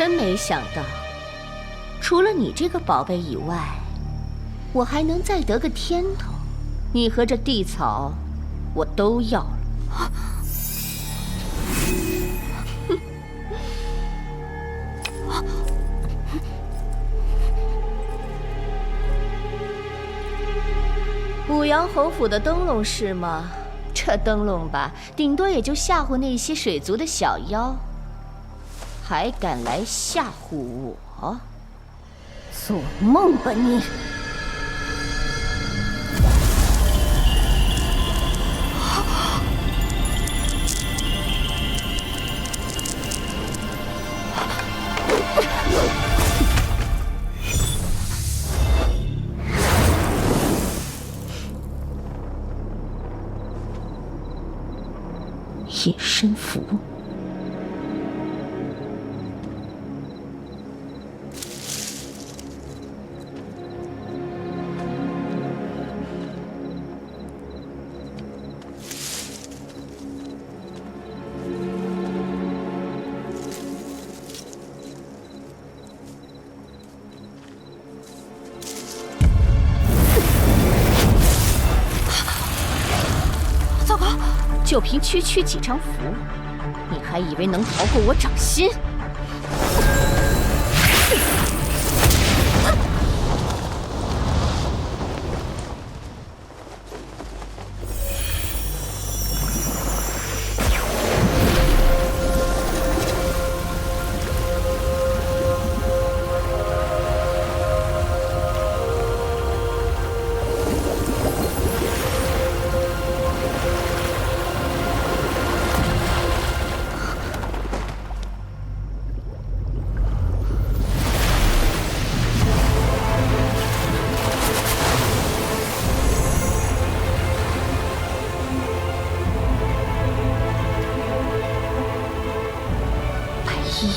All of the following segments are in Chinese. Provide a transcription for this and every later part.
真没想到，除了你这个宝贝以外，我还能再得个天头。你和这地草，我都要了。五阳侯府的灯笼是吗？这灯笼吧，顶多也就吓唬那些水族的小妖，还敢来吓唬我？做梦吧你！隐身符。就凭区区几张符，你还以为能逃过我掌心？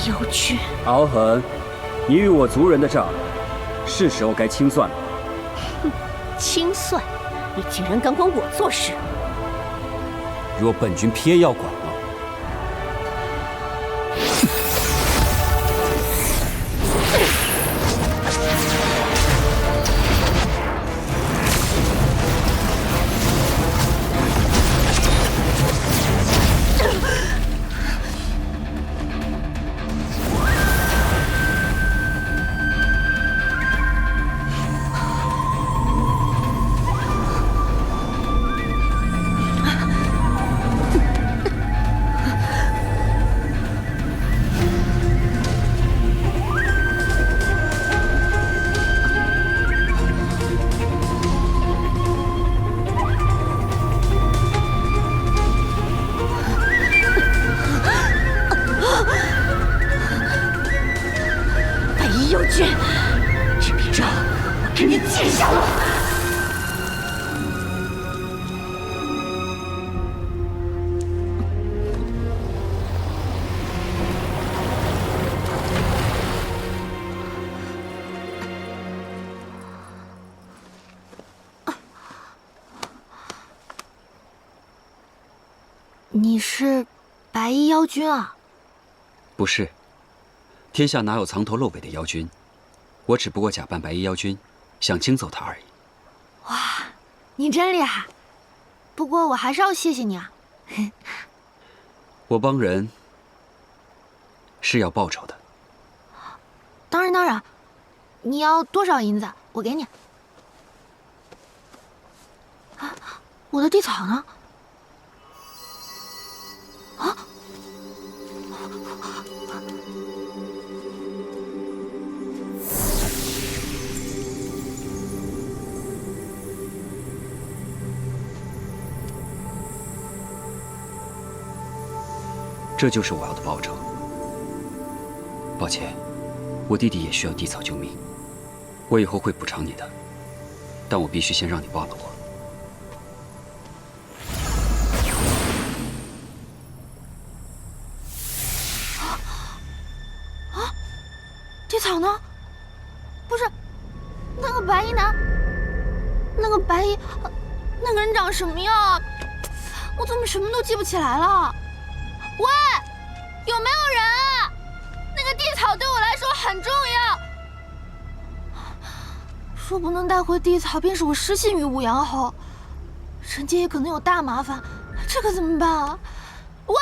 妖君，敖恒，你与我族人的账，是时候该清算了。哼，清算？你竟然敢管我做事！若本君偏要管。你是白衣妖君啊？不是，天下哪有藏头露尾的妖君？我只不过假扮白衣妖君，想惊走他而已。哇，你真厉害！不过我还是要谢谢你啊。我帮人是要报酬的。当然当然，你要多少银子，我给你。啊，我的地草呢？这就是我要的报酬。抱歉，我弟弟也需要地草救命，我以后会补偿你的，但我必须先让你忘了我。啊？地草呢？不是，那个白衣男，那个白衣，那个人长什么样？我怎么什么都记不起来了？喂，有没有人啊？那个个地草对我来说很重要。若不能带回地草，便是我失信于五阳侯，人间也可能有大麻烦，这可怎么办啊？喂！